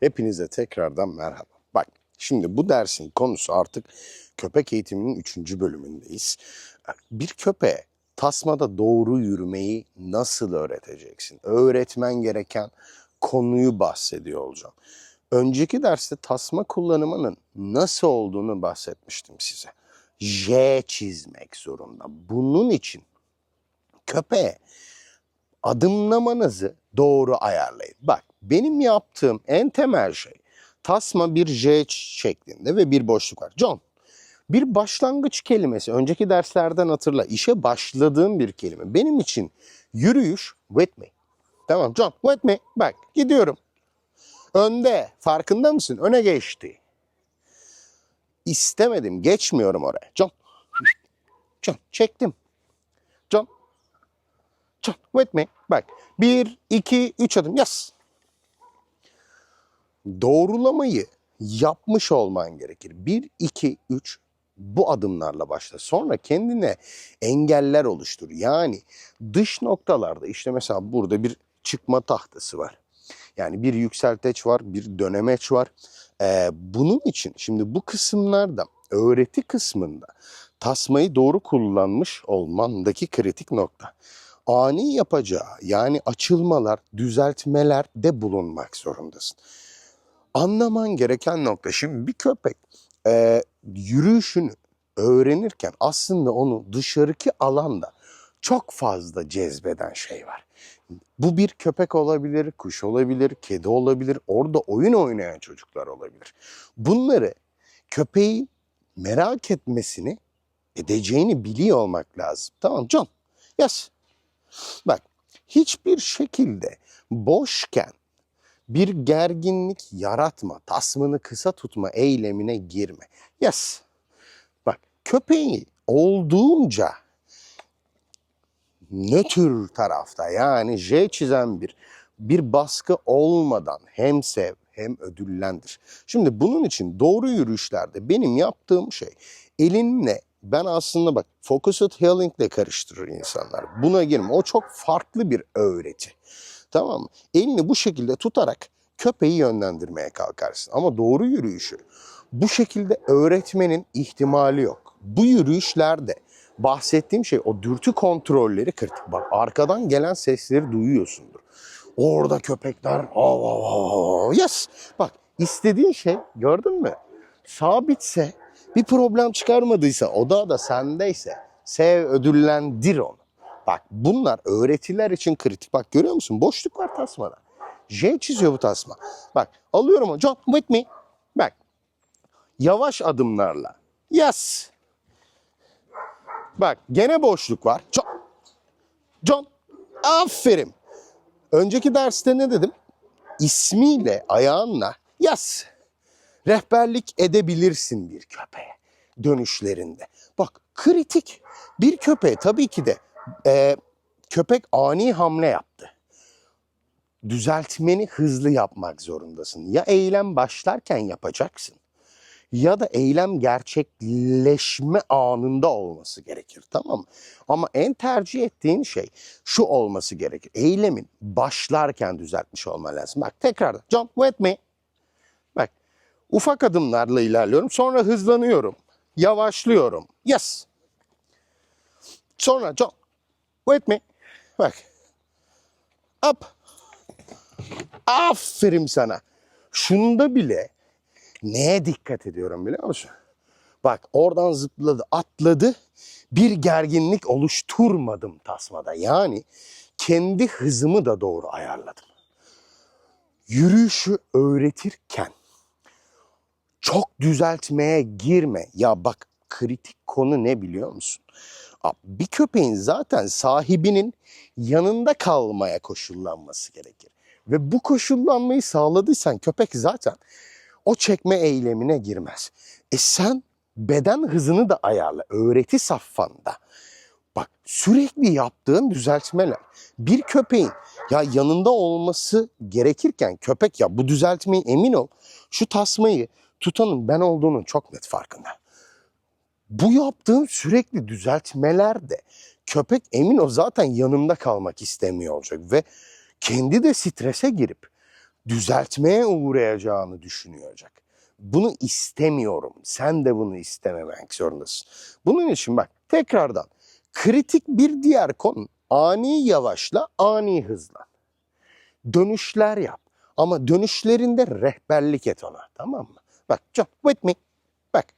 Hepinize tekrardan merhaba. Bak şimdi bu dersin konusu artık köpek eğitiminin 3. bölümündeyiz. Bir köpeğe tasmada doğru yürümeyi nasıl öğreteceksin? Öğretmen gereken konuyu bahsediyor olacağım. Önceki derste tasma kullanımının nasıl olduğunu bahsetmiştim size. J çizmek zorunda. Bunun için köpeğe adımlamanızı doğru ayarlayın. Bak benim yaptığım en temel şey tasma bir J şeklinde ve bir boşluk var. John bir başlangıç kelimesi önceki derslerden hatırla işe başladığım bir kelime. Benim için yürüyüş with me. Tamam John with me bak gidiyorum. Önde farkında mısın? Öne geçti. İstemedim geçmiyorum oraya. John. John çektim. John, with me. Bak. Bir, iki, üç adım. Yes. Doğrulamayı yapmış olman gerekir. Bir, iki, üç bu adımlarla başla. Sonra kendine engeller oluştur. Yani dış noktalarda işte mesela burada bir çıkma tahtası var. Yani bir yükselteç var, bir dönemeç var. Ee, bunun için şimdi bu kısımlarda öğreti kısmında tasmayı doğru kullanmış olmandaki kritik nokta ani yapacağı yani açılmalar, düzeltmeler de bulunmak zorundasın. Anlaman gereken nokta şimdi bir köpek e, yürüyüşünü öğrenirken aslında onu dışarıki alanda çok fazla cezbeden şey var. Bu bir köpek olabilir, kuş olabilir, kedi olabilir, orada oyun oynayan çocuklar olabilir. Bunları köpeği merak etmesini edeceğini biliyor olmak lazım. Tamam John, yes. Bak hiçbir şekilde boşken bir gerginlik yaratma, tasmanı kısa tutma eylemine girme. Yes. Bak köpeği olduğunca nötr tarafta yani J çizen bir bir baskı olmadan hem sev hem ödüllendir. Şimdi bunun için doğru yürüyüşlerde benim yaptığım şey elinle ben aslında bak Focused Healing ile karıştırır insanlar. Buna girme. O çok farklı bir öğreti. Tamam mı? Elini bu şekilde tutarak köpeği yönlendirmeye kalkarsın. Ama doğru yürüyüşü bu şekilde öğretmenin ihtimali yok. Bu yürüyüşlerde bahsettiğim şey o dürtü kontrolleri kritik. Bak arkadan gelen sesleri duyuyorsundur. Orada köpekler av av av. Yes. Bak istediğin şey gördün mü? Sabitse bir problem çıkarmadıysa o da sendeyse sev ödüllendir onu. Bak bunlar öğretiler için kritik. Bak görüyor musun? Boşluk var tasmada. J çiziyor bu tasma. Bak alıyorum onu. John with me. Bak. Yavaş adımlarla. Yes. Bak gene boşluk var. John. John. Aferin. Önceki derste ne dedim? İsmiyle, ayağınla. Yes rehberlik edebilirsin bir köpeğe dönüşlerinde. Bak kritik bir köpeğe tabii ki de e, köpek ani hamle yaptı. Düzeltmeni hızlı yapmak zorundasın. Ya eylem başlarken yapacaksın ya da eylem gerçekleşme anında olması gerekir tamam mı? Ama en tercih ettiğin şey şu olması gerekir. Eylemin başlarken düzeltmiş olman lazım. Bak tekrar John with me. Ufak adımlarla ilerliyorum. Sonra hızlanıyorum. Yavaşlıyorum. Yes. Sonra John. Wait me. Bak. Up. Aferin sana. Şunda bile neye dikkat ediyorum biliyor musun? Bak oradan zıpladı, atladı. Bir gerginlik oluşturmadım tasmada. Yani kendi hızımı da doğru ayarladım. Yürüyüşü öğretirken çok düzeltmeye girme. Ya bak kritik konu ne biliyor musun? Bir köpeğin zaten sahibinin yanında kalmaya koşullanması gerekir. Ve bu koşullanmayı sağladıysan köpek zaten o çekme eylemine girmez. E sen beden hızını da ayarla. Öğreti safhanda. Bak sürekli yaptığın düzeltmeler bir köpeğin ya yanında olması gerekirken köpek ya bu düzeltmeyi emin ol şu tasmayı tutanın ben olduğunun çok net farkında. Bu yaptığım sürekli düzeltmeler de köpek emin o zaten yanımda kalmak istemiyor olacak ve kendi de strese girip düzeltmeye uğrayacağını düşünüyecek. Bunu istemiyorum. Sen de bunu istememek zorundasın. Bunun için bak tekrardan kritik bir diğer konu ani yavaşla, ani hızla. Dönüşler yap. Ama dönüşlerinde rehberlik et ona. Tamam mı? Bak John with me. Bak.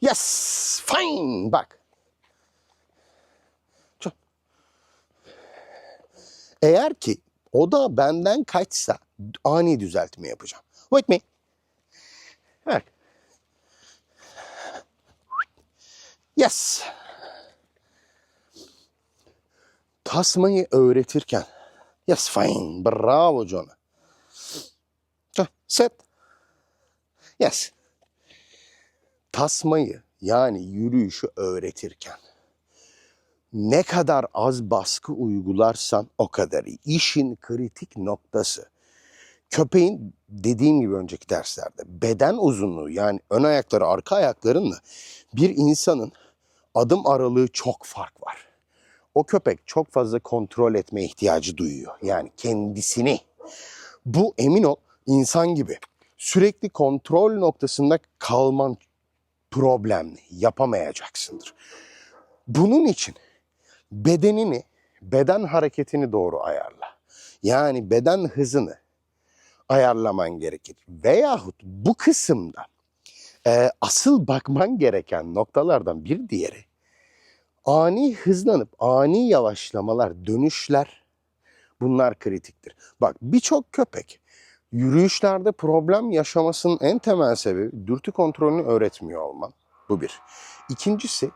Yes, fine. Bak. John. Eğer ki o da benden kaçsa ani düzeltme yapacağım. Wait me. Bak. Yes. Tasmayı öğretirken. Yes fine. Bravo John. Set. Yes. Tasmayı yani yürüyüşü öğretirken ne kadar az baskı uygularsan o kadar iyi. İşin kritik noktası. Köpeğin dediğim gibi önceki derslerde beden uzunluğu yani ön ayakları arka ayaklarınla bir insanın adım aralığı çok fark var. O köpek çok fazla kontrol etme ihtiyacı duyuyor. Yani kendisini. Bu emin ol insan gibi sürekli kontrol noktasında kalman problemli. Yapamayacaksındır. Bunun için bedenini, beden hareketini doğru ayarla. Yani beden hızını ayarlaman gerekir. Veyahut bu kısımda e, asıl bakman gereken noktalardan bir diğeri ani hızlanıp ani yavaşlamalar, dönüşler bunlar kritiktir. Bak birçok köpek yürüyüşlerde problem yaşamasının en temel sebebi dürtü kontrolünü öğretmiyor olman. Bu bir. İkincisi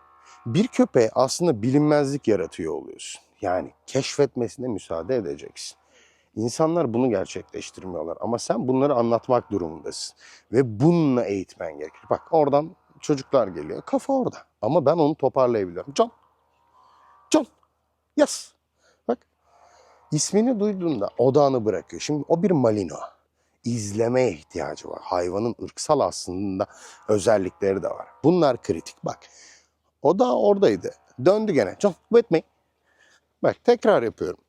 bir köpeğe aslında bilinmezlik yaratıyor oluyorsun. Yani keşfetmesine müsaade edeceksin. İnsanlar bunu gerçekleştirmiyorlar ama sen bunları anlatmak durumundasın. Ve bununla eğitmen gerekir. Bak oradan çocuklar geliyor. Kafa orada. Ama ben onu toparlayabiliyorum. John. John. Yes. Bak. ismini duyduğunda odağını bırakıyor. Şimdi o bir malino. İzlemeye ihtiyacı var. Hayvanın ırksal aslında özellikleri de var. Bunlar kritik. Bak. O da oradaydı. Döndü gene. John with me. Bak tekrar yapıyorum.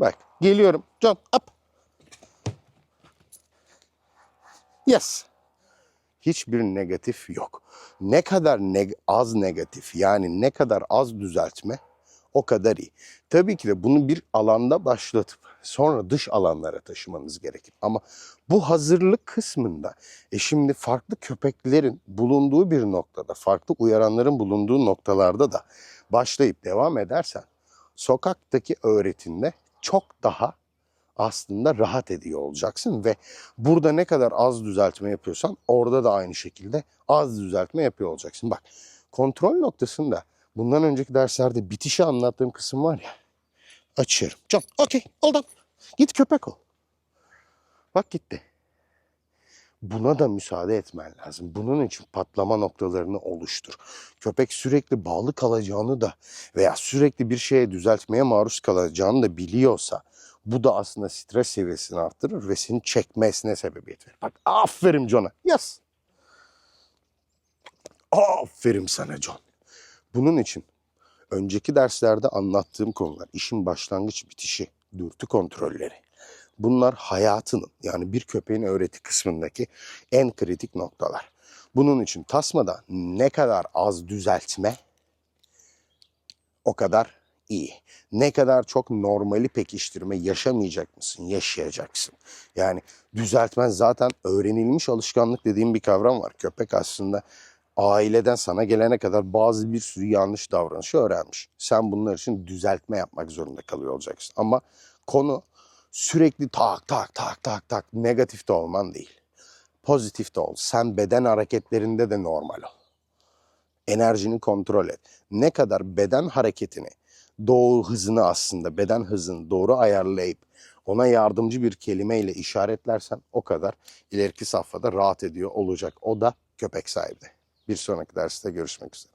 Bak geliyorum. John up. Yes. Hiçbir negatif yok. Ne kadar neg- az negatif yani ne kadar az düzeltme o kadar iyi. Tabii ki de bunu bir alanda başlatıp sonra dış alanlara taşımanız gerekir. Ama bu hazırlık kısmında e şimdi farklı köpeklerin bulunduğu bir noktada, farklı uyaranların bulunduğu noktalarda da başlayıp devam edersen sokaktaki öğretinde çok daha aslında rahat ediyor olacaksın ve burada ne kadar az düzeltme yapıyorsan orada da aynı şekilde az düzeltme yapıyor olacaksın. Bak kontrol noktasında bundan önceki derslerde bitişi anlattığım kısım var ya açıyorum. Can okey hold on. Git köpek ol. Bak gitti. Buna da müsaade etmen lazım. Bunun için patlama noktalarını oluştur. Köpek sürekli bağlı kalacağını da veya sürekli bir şeye düzeltmeye maruz kalacağını da biliyorsa bu da aslında stres seviyesini arttırır ve seni çekmesine sebebiyet verir. Bak aferin John'a. Yes. Aferin sana John. Bunun için önceki derslerde anlattığım konular, işin başlangıç bitişi, dürtü kontrolleri. Bunlar hayatının yani bir köpeğin öğreti kısmındaki en kritik noktalar. Bunun için tasmada ne kadar az düzeltme o kadar iyi. Ne kadar çok normali pekiştirme yaşamayacak mısın? Yaşayacaksın. Yani düzeltmen zaten öğrenilmiş alışkanlık dediğim bir kavram var. Köpek aslında aileden sana gelene kadar bazı bir sürü yanlış davranışı öğrenmiş. Sen bunlar için düzeltme yapmak zorunda kalıyor olacaksın. Ama konu sürekli tak tak tak tak tak negatif de olman değil. Pozitif de ol. Sen beden hareketlerinde de normal ol. Enerjini kontrol et. Ne kadar beden hareketini, doğru hızını aslında beden hızını doğru ayarlayıp ona yardımcı bir kelimeyle işaretlersen o kadar ileriki safhada rahat ediyor olacak. O da köpek sahibi. Bir sonraki derste görüşmek üzere.